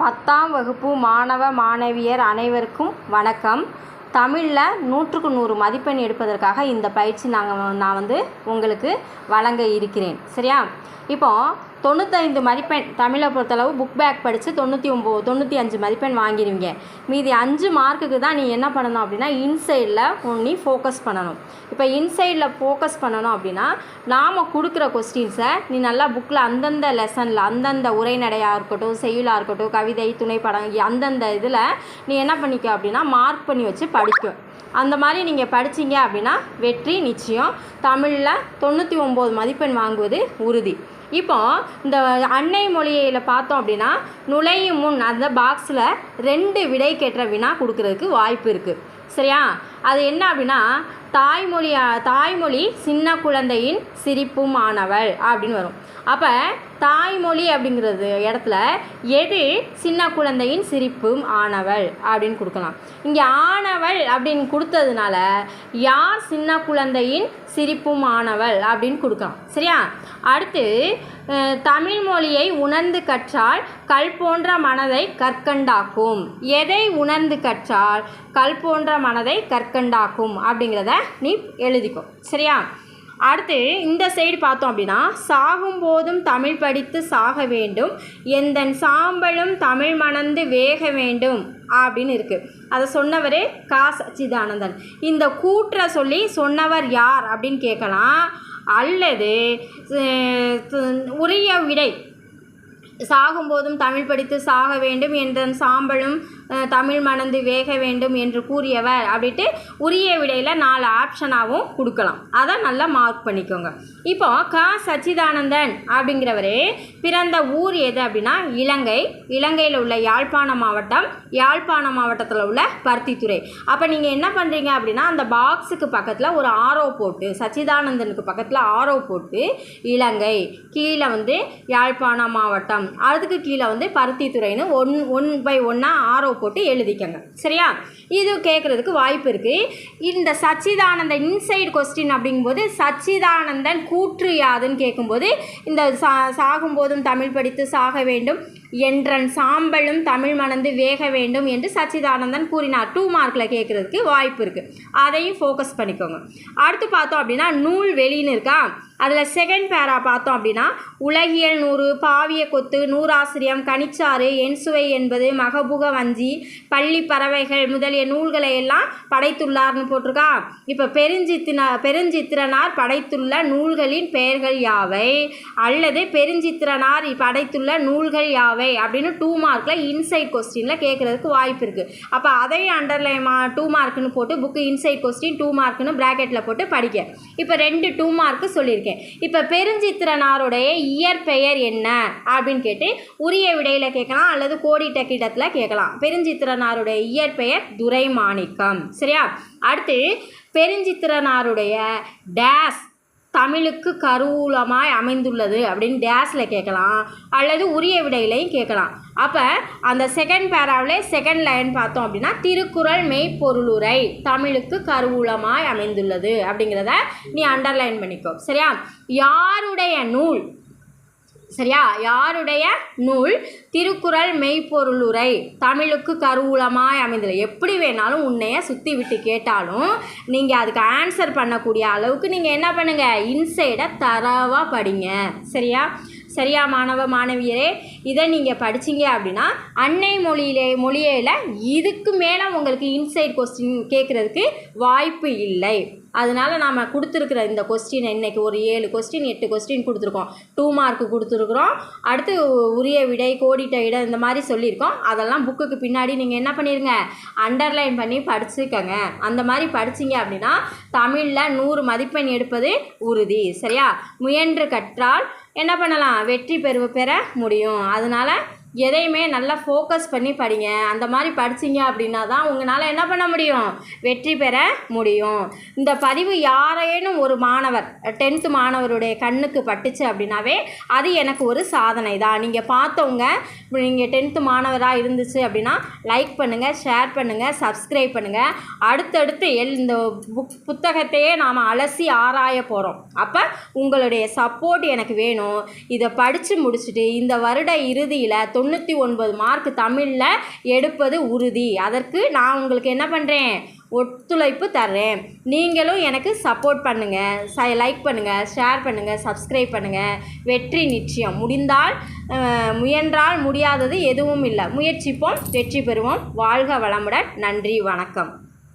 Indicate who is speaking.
Speaker 1: பத்தாம் வகுப்பு மாணவ மாணவியர் அனைவருக்கும் வணக்கம். தமிழில் நூற்றுக்கு நூறு மதிப்பெண் எடுப்பதற்காக இந்த பயிற்சி நாங்கள் நான் வந்து உங்களுக்கு வழங்க இருக்கிறேன். சரியா? இப்போ தொண்ணூத்தைந்து மதிப்பெண் தமிழை பொறுத்தளவு புக் பேக் படித்து தொண்ணூற்றி ஒம்பது தொண்ணூற்றி அஞ்சு மதிப்பெண் வாங்கிடுவீங்க மீதி அஞ்சு மார்க்குக்கு தான் நீ என்ன பண்ணணும் அப்படின்னா இன்சைடில் நீ ஃபோக்கஸ் பண்ணணும். இப்போ இன்சைடில் ஃபோக்கஸ் பண்ணணும் அப்படின்னா நாம் கொடுக்குற கொஸ்டின்ஸை நீ நல்லா புக்கில் அந்தந்த லெசனில் அந்தந்த உரைநடையாக இருக்கட்டும் செய்யுளாக இருக்கட்டும் கவிதை துணைப்படம் அந்தந்த இதில் நீ என்ன பண்ணிக்க அப்படின்னா மார்க் பண்ணி வச்சு படிக்கும் அந்த மாதிரி நீங்கள் படிச்சீங்க அப்படின்னா வெற்றி நிச்சயம். தமிழில் தொண்ணூற்றி ஒம்பது மதிப்பெண் வாங்குவது உறுதி. இப்போ இந்த அன்னை மொழியில் பார்த்தோம் அப்படின்னா நுழையும் முன் அந்த பாக்ஸில் ரெண்டு விடை கேட்ட வினா கொடுக்கறதுக்கு வாய்ப்பு இருக்குது சரியா? அது என்ன அப்படின்னா தாய்மொழி தாய்மொழி சின்ன குழந்தையின் சிரிப்பும் ஆனவள் அப்படின்னு வரும். அப்போ தாய்மொழி அப்படிங்கிறது இடத்துல எது சின்ன குழந்தையின் சிரிப்பும் ஆனவள் அப்படின்னு கொடுக்கலாம். இங்கே ஆனவள் அப்படின்னு கொடுத்ததுனால யார் சின்ன குழந்தையின் சிரிப்பும் ஆனவள் அப்படின்னு கொடுக்கலாம். சரியா? அடுத்து தமிழ் மொழியை உணர்ந்து கற்றால் கல் போன்ற மனதை கற்கண்டாக்கும். எதை உணர்ந்து கற்றால் கல் போன்ற மனதை கற்கண்டாக்கும் அப்படிங்கிறத நீ எழுதிக்கோ. சரியா? அடுத்து இந்த சைடு பார்த்தோம் அப்படின்னா சாகும் போதும் தமிழ் படித்து சாக வேண்டும் எந்தன் சாம்பலும் தமிழ் மணந்து வேக வேண்டும் அப்படின்னு இருக்குது அதை சொன்னவரே கா. சச்சிதானந்தன். இந்த கூற்றை சொல்லி சொன்னவர் யார் அப்படின்னு கேட்கலாம். அல்லது உரிய விடை சாகும்போதும் தமிழ் படித்து சாக வேண்டும் என்ற சாம்பலும் தமிழ் மணந்து வேக வேண்டும் என்று கூறியவர் அப்படின்ட்டு உரிய விடையில் நாலு ஆப்ஷனாகவும் கொடுக்கலாம். அதை நல்லா மார்க் பண்ணிக்கோங்க. இப்போ க. சச்சிதானந்தன் அப்படிங்கிறவர் பிறந்த ஊர் எது அப்படின்னா இலங்கை. இலங்கையில் உள்ள யாழ்ப்பாண மாவட்டம் யாழ்ப்பாண மாவட்டத்தில் உள்ள பருத்தித்துறை. அப்போ நீங்கள் என்ன பண்ணுறீங்க அப்படின்னா அந்த பாக்ஸுக்கு பக்கத்தில் ஒரு ஆரோ போட்டு சச்சிதானந்தனுக்கு பக்கத்தில் ஆரோ போட்டு இலங்கை கீழே வந்து யாழ்ப்பாண மாவட்டம் அதுக்கு கீழே வந்து பருத்தித்துறைன்னு ஒன் ஒன் பை ஒன்னாக ஆரோ போட்டு எழுதிக்கங்க. சரியா? இது கேட்குறதுக்கு வாய்ப்பு இருக்குது இந்த சச்சிதானந்த இன்சைடு கொஸ்டின் அப்படிங்கும்போது சச்சிதானந்தன் கூற்று யாதுன்னு கேட்கும்போது இந்த சா சாகும்போதும் தமிழ் படித்து சாக வேண்டும் என்றன் சாம்பலும் தமிழ் மணந்து வேக வேண்டும் என்று சச்சிதானந்தன் கூறினார். டூ மார்க்கில் கேட்குறதுக்கு வாய்ப்பு இருக்குது அதையும் ஃபோக்கஸ் பண்ணிக்கோங்க. அடுத்து பார்த்தோம் அப்படின்னா நூல் வெளின்னு இருக்கா? அதில் செகண்ட் பேரா பார்த்தோம் அப்படின்னா உலகியல் நூறு பாவிய கொத்து நூறாசிரியம் கனிச்சாறு என்சுவை என்பது மகபுக வஞ்சி பள்ளி பறவைகள் முதலிய நூல்களை எல்லாம் படைத்துள்ளார்னு போட்டிருக்கா? இப்போ பெருஞ்சித்தின பெருஞ்சித்திரனார் படைத்துள்ள நூல்களின் பெயர்கள் யாவை? அல்லது பெருஞ்சித்திரனார் படைத்துள்ள நூல்கள் யாவை? அப்படின்னு டூ மார்க்கில் இன்சைட் கொஸ்டினில் கேட்குறதுக்கு வாய்ப்பு இருக்குது அப்போ அதையும் அண்டர்லைன் மா டூ மார்க்குன்னு போட்டு புக்கு இன்சைட் கொஸ்டின் டூ மார்க்குன்னு ப்ராக்கெட்டில் போட்டு படிக்க. இப்போ ரெண்டு டூ மார்க்கு சொல்லியிருக்கேன். இப்போ பெருஞ்சித்திரனாருடைய இயற்பெயர் என்ன? அப்படின்னு கேட்டு உரிய விடையில் கேட்கலாம் அல்லது கோடிட்ட கிட்டத்தில் கேட்கலாம். பெருஞ்சித்திரனாருடைய இயற்பெயர் துரைமாணிக்கம். சரியா? அடுத்து பெருஞ்சித்திரனாருடைய டேஸ் தமிழுக்கு கருவூலமாய் அமைந்துள்ளது அப்படின்னு டேஸில் கேட்கலாம். அல்லது உரிய விடையிலையும் கேட்கலாம். அப்போ அந்த செகண்ட் பேராவில் செகண்ட் லைன் பார்த்தோம் அப்படின்னா திருக்குறள் மெய்ப்பொருளுரை தமிழுக்கு கருவூலமாய் அமைந்துள்ளது அப்படிங்கிறத நீ அண்டர்லைன் பண்ணிக்கோ. சரியா? யாருடைய நூல் சரியா? யாருடைய நூல்? திருக்குறள் மெய்ப்பொருளுரை. தமிழுக்கு கருவூலமாய் அமைந்தது எப்படி வேணாலும் உன்னைய சுற்றி விட்டு கேட்டாலும் நீங்கள் அதுக்கு ஆன்சர் பண்ணக்கூடிய அளவுக்கு நீங்கள் என்ன பண்ணுங்கள் இன்சைடை தரவாக படிங்க. சரியா? சரியா மாணவ மாணவியரே? இதை நீங்கள் படிச்சீங்க அப்படின்னா அன்னை மொழியிலே மொழியில இதுக்கு மேலே உங்களுக்கு இன்சைட் கொஸ்டின் கேட்குறதுக்கு வாய்ப்பு இல்லை. அதனால் நாம் கொடுத்துருக்குற இந்த கொஸ்டின் இன்றைக்கி ஒரு ஏழு கொஸ்டின் எட்டு கொஸ்டின் கொடுத்துருக்கோம். டூ மார்க் கொடுத்துருக்குறோம். அடுத்து உரிய விடை கோடிட்ட இடம் இந்த மாதிரி சொல்லியிருக்கோம். அதெல்லாம் புக்குக்கு பின்னாடி நீங்கள் என்ன பண்ணிடுங்க அண்டர்லைன் பண்ணி படிச்சுக்கங்க. அந்த மாதிரி படிச்சீங்க அப்படின்னா தமிழில் நூறு மதிப்பெண் எடுப்பது உறுதி. சரியா? முயன்று கற்றால் என்ன பண்ணலாம்? வெற்றி பெறுவ பெற முடியும். அதனால் எதையுமே நல்லா ஃபோக்கஸ் பண்ணி படிங்க. அந்த மாதிரி படிச்சீங்க அப்படின்னா தான் உங்களால் என்ன பண்ண முடியும்? வெற்றி பெற முடியும். இந்த பதிவு யாரேனும் ஒரு மாணவர் டென்த்து மாணவருடைய கண்ணுக்கு பட்டுச்சு அப்படின்னாவே அது எனக்கு ஒரு சாதனை தான். நீங்கள் பார்த்தவங்க நீங்கள் டென்த்து மாணவராக இருந்துச்சு அப்படின்னா லைக் பண்ணுங்கள் ஷேர் பண்ணுங்கள் சப்ஸ்கிரைப் பண்ணுங்கள் அடுத்தடுத்து எல் இந்த புக் புத்தகத்தையே நாம் அலசி ஆராய போகிறோம் அப்போ உங்களுடைய சப்போர்ட் எனக்கு வேணும். இதை படித்து முடிச்சுட்டு இந்த வருட இறுதியில் தொண்ணூற்றி ஒன்பது மார்க் தமிழில் எடுப்பது உறுதி. அதற்கு நான் உங்களுக்கு என்ன பண்ணுறேன் ஒத்துழைப்பு தர்றேன். நீங்களும் எனக்கு சப்போர்ட் பண்ணுங்கள் ச லைக் பண்ணுங்கள் ஷேர் பண்ணுங்கள் சப்ஸ்கிரைப் பண்ணுங்கள் வெற்றி நிச்சயம். முடிந்தால் முயன்றால் முடியாதது எதுவும் இல்லை. முயற்சிப்போம் வெற்றி பெறுவோம். வாழ்க வளமுடன். நன்றி வணக்கம்.